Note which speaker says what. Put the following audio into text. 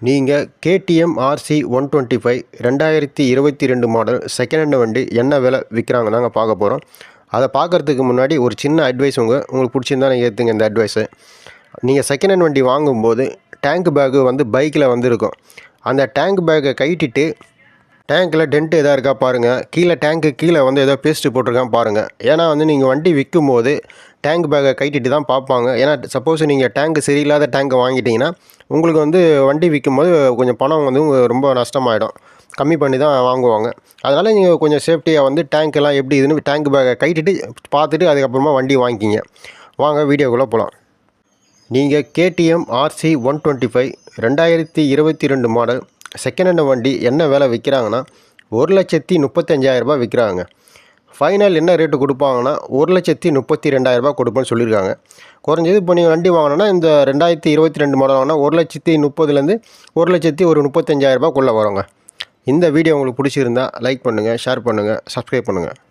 Speaker 1: நீங்கள் KTM RC one twenty five ரெண்டாயிரத்தி இருபத்தி ரெண்டு மாடல் செகண்ட் ஹேண்ட் வண்டி என்ன விலை விற்கிறாங்க தாங்க பார்க்க போகிறோம் அதை பார்க்குறதுக்கு முன்னாடி ஒரு சின்ன அட்வைஸ் உங்கள் உங்களுக்கு பிடிச்சிருந்தா நீங்கள் ஏற்றுங்க இந்த அட்வைஸு நீங்கள் செகண்ட் ஹேண்ட் வண்டி வாங்கும்போது டேங்க் பேக்கு வந்து பைக்கில் வந்துருக்கும். அந்த டேங்க் பேக்கை கைட்டிட்டு டேங்க்கில் டென்ட் எதாவது இருக்கா பாருங்கள் கீழே டேங்க்கு கீழே வந்து ஏதோ பேஸ்ட்டு போட்டிருக்கான் பாருங்கள் ஏன்னா வந்து நீங்கள் வண்டி விற்கும் போது டேங்க் பேக்கை கைட்டிட்டு தான் பார்ப்பாங்க. ஏன்னா சப்போஸ் நீங்கள் டேங்க் சரியில்லாத டேங்க்கை வாங்கிட்டீங்கன்னா உங்களுக்கு வந்து வண்டி விற்கும் போது கொஞ்சம் பணம் வந்து ரொம்ப நஷ்டமாயிடும். கம்மி பண்ணி தான் வாங்குவாங்க. அதனால் நீங்கள் கொஞ்சம் சேஃப்டியாக வந்து டேங்க்கெல்லாம் எப்படி இதுன்னு டேங்க் பேக்கை கைட்டிட்டு பார்த்துட்டு அதுக்கப்புறமா வண்டி வாங்கிக்கிங்க. வாங்க வீடியோக்குள்ளே போகலாம் நீங்கள் KTM RC one twenty five ரெண்டாயிரத்தி இருபத்தி ரெண்டு மாடல் செகண்ட் ஹேண்ட் வண்டி என்ன விலை விற்கிறாங்கன்னா ஒரு லட்சத்தி முப்பத்தஞ்சாயிரரூபா விற்கிறாங்க ஃபைனல் என்ன ரேட்டு கொடுப்பாங்கன்னா ஒரு லட்சத்தி முப்பத்தி ரெண்டாயிரரூபா கொடுப்பேன்னு சொல்லியிருக்காங்க. குறைஞ்சது இப்போ நீங்கள் வண்டி வாங்கினோன்னா இந்த ரெண்டாயிரத்தி இருபத்தி ரெண்டு மாடல் வாங்கினா ஒரு லட்சத்தி முப்பதுலேருந்து ஒரு லட்சத்தி ஒரு முப்பத்தஞ்சாயிரரூபாக்குள்ளே வருங்க. இந்த வீடியோ உங்களுக்கு பிடிச்சிருந்தா லைக் பண்ணுங்கள் ஷேர் பண்ணுங்கள் சப்ஸ்கிரைப் பண்ணுங்கள்